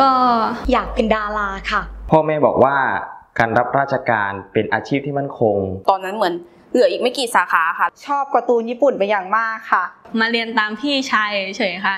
ก็อยากเป็นดาราค่ะ พ่อแม่บอกว่าการรับราชการเป็นอาชีพที่มั่นคง ตอนนั้นเหมือนเหลืออีกไม่กี่สาขาค่ะ ชอบการ์ตูนญี่ปุ่นเป็นอย่างมากค่ะ มาเรียนตามพี่ชายเฉยๆค่ะ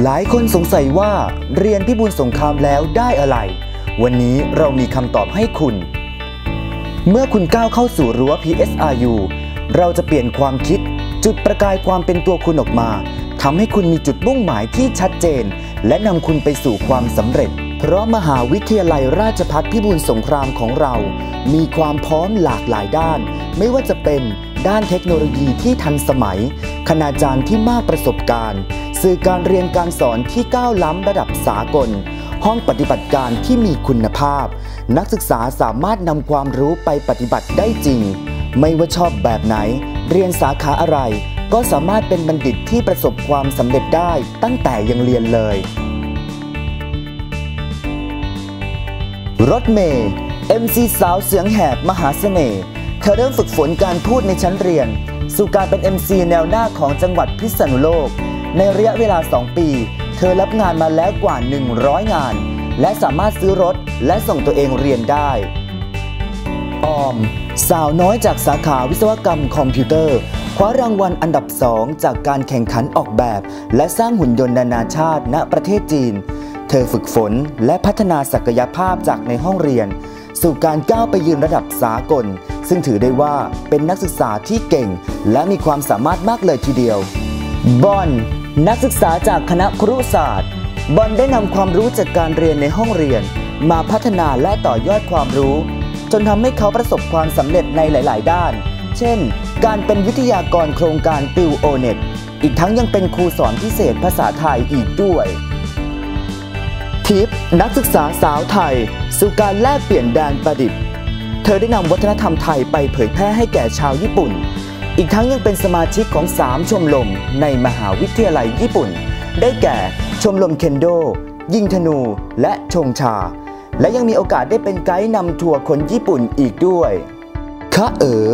หลายคนสงสัยว่าเรียนพิบูลสงครามแล้วได้อะไร วันนี้เรามีคำตอบให้คุณ เมื่อคุณก้าวเข้าสู่รั้ว PSRU เราจะเปลี่ยนความคิด จุดประกายความเป็นตัวคุณออกมาทำให้คุณมีจุดมุ่งหมายที่ชัดเจน และนำคุณไปสู่ความสำเร็จ เพราะมหาวิทยาลัยราชภัฏพิบูลสงครามของเรา มีความพร้อมหลากหลายด้าน ไม่ว่าจะเป็นด้านเทคโนโลยีที่ทันสมัย คณาจารย์ที่มากประสบการณ์ สื่อการเรียนการสอนที่ก้าวล้ำระดับสากล ห้องปฏิบัติการที่มีคุณภาพ นักศึกษาสามารถนำความรู้ไปปฏิบัติได้จริง ไม่ว่าชอบแบบไหน เรียนสาขาอะไร ก็สามารถเป็นบัณฑิตที่ประสบความสำเร็จได้ตั้งแต่ยังเรียนเลย รถเมย์ MC สาวเสียงแหบมหาเสน่ห์เธอเริ่มฝึกฝนการพูดในชั้นเรียน สู่การเป็น MC แนวหน้าของจังหวัดพิษณุโลก ในระยะเวลา 2 ปี เธอรับงานมาแล้วกว่า 100 งาน และสามารถซื้อรถและส่งตัวเองเรียนได้ ออม สาวน้อยจากสาขาวิศวกรรมคอมพิวเตอร์คว้ารางวัลอันดับ 2 จากการแข่งขันออกแบบ และสร้างหุ่นยนต์นานาชาติ ณประเทศจีน เธอฝึกฝนและพัฒนาศักยภาพจากในห้องเรียน สู่การก้าวไปยืนระดับสากล ซึ่งถือได้ว่าเป็นนักศึกษาที่เก่ง และมีความสามารถมากเลยทีเดียวบอล นักศึกษาจากคณะครุศาสตร์ บอลได้นำความรู้จากการเรียนในห้องเรียน มาพัฒนาและต่อยอดความรู้ จนทำให้เขาประสบความสำเร็จในหลาย ๆ ด้าน เช่น การเป็นวิทยากรโครงการติวโอเน็ตอีกทั้งยังเป็นครูสอนพิเศษภาษาไทยอีกด้วย ทิปนักศึกษาสาวไทย สู่การแลกเปลี่ยนแดนประดิษฐ์ เธอได้นำวัฒนธรรมไทยไปเผยแพร่ให้แก่ชาวญี่ปุ่น อีกทั้งยังเป็นสมาชิกของ 3 ชมรมในมหาวิทยาลัยญี่ปุ่น ได้แก่ชมรมเคนโด ยิงธนู และชงชา และยังมีโอกาสได้เป็นไกด์นำทัวร์คนญี่ปุ่นอีกด้วยคะเอ๋อ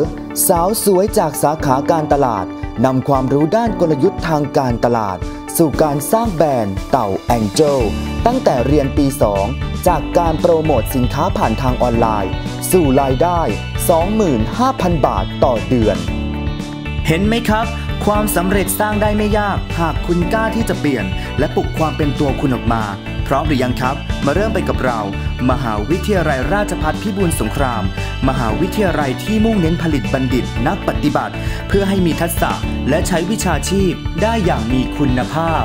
สาวสวยจากสาขาการตลาดนำความรู้ด้านกลยุทธ์ทางการตลาด สู่การสร้างแบรนด์เต่าแองเจลตั้งแต่เรียนปี 2 จากการโปรโมทสินค้าผ่านทางออนไลน์ สู่รายได้ 25,000 บาทต่อเดือน เห็นไหมครับ ความสำเร็จสร้างได้ไม่ยาก หากคุณกล้าที่จะเปลี่ยน และปลุกความเป็นตัวคุณออกมา พร้อมหรือยังครับ มาเริ่มไปกับเรา มหาวิทยาลัยราชภัฏพิบูลสงคราม มหาวิทยาลัยที่มุ่งเน้นผลิตบัณฑิตนักปฏิบัติ เพื่อให้มีทักษะและใช้วิชาชีพได้อย่างมีคุณภาพ